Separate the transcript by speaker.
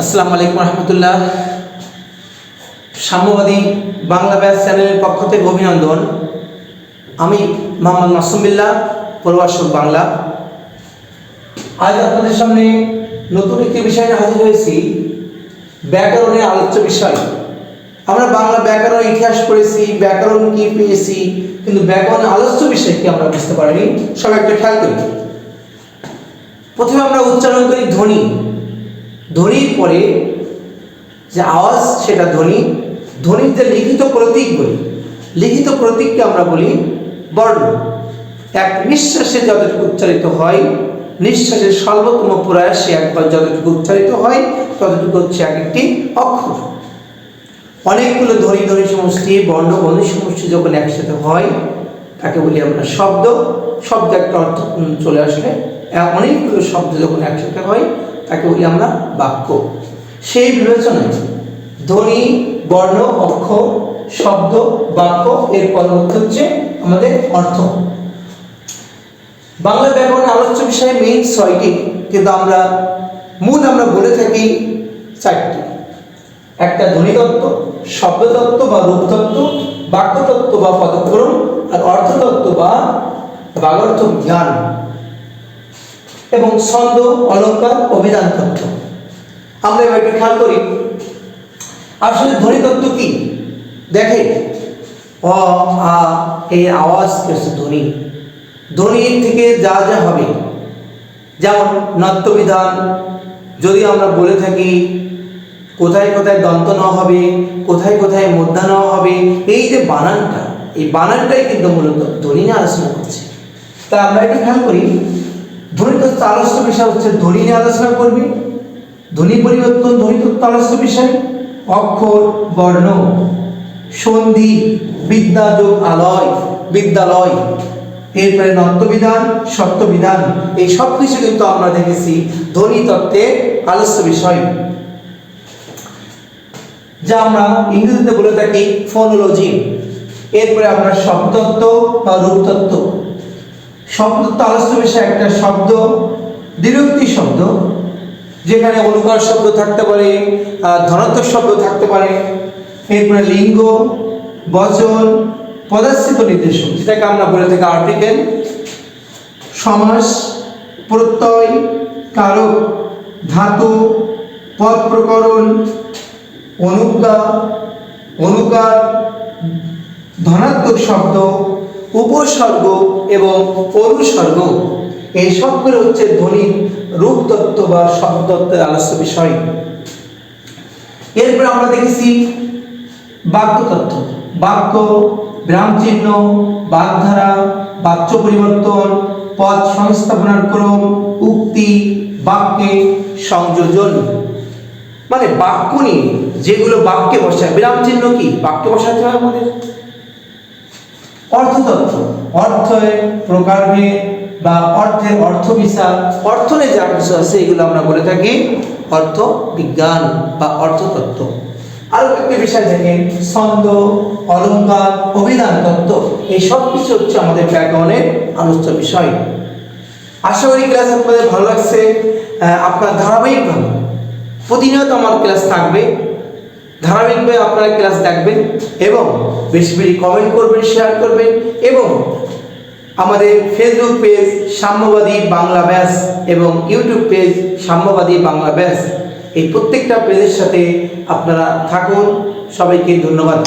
Speaker 1: আসসালামু আলাইকুম রহমতুল্লাহ। সাম্যবাদী বাংলা ব্যাস চ্যানেলের পক্ষ থেকে অভিনন্দন। আমি মোহাম্মদ মাসুমিল্লাহ প্রবাসক বাংলা। আজ আপনাদের সামনে নতুন একটি বিষয় হাজির হয়েছি, ব্যাকরণের আলোচ্য বিষয়। আমরা বাংলা ব্যাকরণ ইতিহাস পড়েছি, ব্যাকরণ কি পেয়েছি, কিন্তু ব্যাকরণের আলোচ্য বিষয় কি আমরা বুঝতে পারিনি সব একটা খেয়াল করি প্রথমে আমরা উচ্চারণ করি ধ্বনি। ধ্বনির পরে যে আওয়াজ, সেটা ধ্বনি। ধ্বনির যে লিখিত প্রতীক বলি। লিখিত প্রতীককে আমরা বলি বর্ণ। এক নিঃশ্বাসে যতটুকু উচ্চারিত হয়, নিঃশ্বাসের সর্বোত্তম প্রয়াসে একবার যতটুকু উচ্চারিত হয়, ততটুকু হচ্ছে এক একটি অক্ষর। অনেকগুলো ধ্বনি ধ্বনি সমষ্টি, বর্ণ বর্ণ সমষ্টি যখন একসাথে হয়, তাকে বলি আমরা শব্দ। শব্দ একটা অর্থ চলে আসলে অনেকগুলো শব্দ যখন একসাথে হয় তাকে বলি আমরা বাক্য। সেই বিবেচনায় ধ্বনি, বর্ণ অক্ষর শব্দ, বাক্য, এর পরবর্তী হচ্ছে আমাদের অর্থ। বাংলা ব্যাকরণের আলোচ্য বিষয় মেইন ছয়টি, কিন্তু আমরা, মূল আমরা বলে থাকি চারটি। একটা ধ্বনিতত্ত্ব শব্দতত্ত্ব বা রূপতত্ত্ব বাক্যতত্ত্ব বা পদক্রম, আর অর্থতত্ত্ব বা বাগর্থ জ্ঞান। এবং ছন্দ অলঙ্কার অভিধান তত্ত্ব আমরা এবার একটু খেয়াল করি। আসলে ধ্বনিতত্ত্ব কি? দেখে। অ, আ এই আওয়াজ হচ্ছে ধ্বনি। ধ্বনির থেকে যা যা হবে। যেমন নত্যবিধান যদি আমরা বলে থাকি, কোথায় কোথায় দন্ত ন হবে, কোথায় কোথায় মধ্যা নেওয়া হবে, এই যে বানানটা, এই বানানটাই কিন্তু মূলত ধ্বনি নিয়ে আলোচনা করছে। তা আমরা একটু খেয়াল করি। ধ্বনি তত্ত্ব আলোচ্য বিষয় হচ্ছে ধ্বনি নিয়ে আলোচনা করবে। ধ্বনি পরিবর্তন, ধ্বনি তত্ত্ব আলোচ্য বিষয়। অক্ষর, বর্ণ, সন্ধি, বিদ্যা যোগ আলয়, বিদ্যালয়। এরপরে নত্যবিধান সত্যবিধান, এই সব কিছু কিন্তু আমরা দেখেছি ধ্বনি তত্ত্বের আলোচ্য বিষয়। যা আমরা ইংরেজিতে বলে থাকি ফোনোলজি এরপরে আমরা শব্দতত্ত্ব বা রূপতত্ত্ব শব্দতত্ত্ব আলোচ্য বিষয় একটা শব্দ, দ্বিরুক্তি শব্দ, যেখানে অনুকার শব্দ থাকতে পারে ধনাত্মক শব্দ থাকতে পারে, এরপরে লিঙ্গ, বচন পদাশ্রিত নির্দেশক যেটাকে আমরা বলে থাকি আর্টিকেল সমাস, প্রত্যয়, কারক, ধাতু, পদ প্রকরণ, অনুজ্ঞা, অনুকার, ধনাত্মক শব্দ উপসর্গ এবং অনুসর্গ এই সবগুলো হচ্ছে ধ্বনির রূপতত্ত্ব বা শব্দতত্ত্বের আলোচ্য বিষয়। এরপর আমরা দেখেছি বাক্যতত্ত্ব বাক্য চিহ্ন, বাগধারা, বাচ্য পরিবর্তন পদ সংস্থাপনার ক্রম, উক্তি, বাক্যে সংযোজন। মানে বাক্য নিয়ে যেগুলো বাক্যে বসায়। বিরাম চিহ্ন কি? বাক্যে বসাতে হয় আমাদের। অর্থতত্ত্ব, অর্থের প্রকারভেদ বা অর্থের অর্থ বিচার অর্থ নিয়ে যা কিছু আছে এগুলো আমরা বলে থাকি অর্থ বিজ্ঞান বা অর্থতত্ত্ব। আরও একটি বিষয় দেখেন ছন্দ, অলঙ্কার, অভিধান, তত্ত্ব, এই সব কিছু হচ্ছে আমাদের ব্যাকরণের আলোচ্য বিষয়। আশা করি ক্লাস আপনাদের ভালো লাগছে। আপনার ধারাবাহিকভাবে প্রতিনিয়ত আমার ক্লাস থাকবে। ধারাবাহিকভাবে আপনারা ক্লাস দেখবেন এবং বেশি বেশি কমেন্ট করবেন শেয়ার করবেন এবং আমাদের ফেসবুক পেজ সাম্যবাদী বাংলা ব্যাস এবং ইউটিউব পেজ সাম্যবাদী বাংলা ব্যাস। এই প্রত্যেকটা পেজের সাথে আপনারা থাকুন। সবাইকে ধন্যবাদ।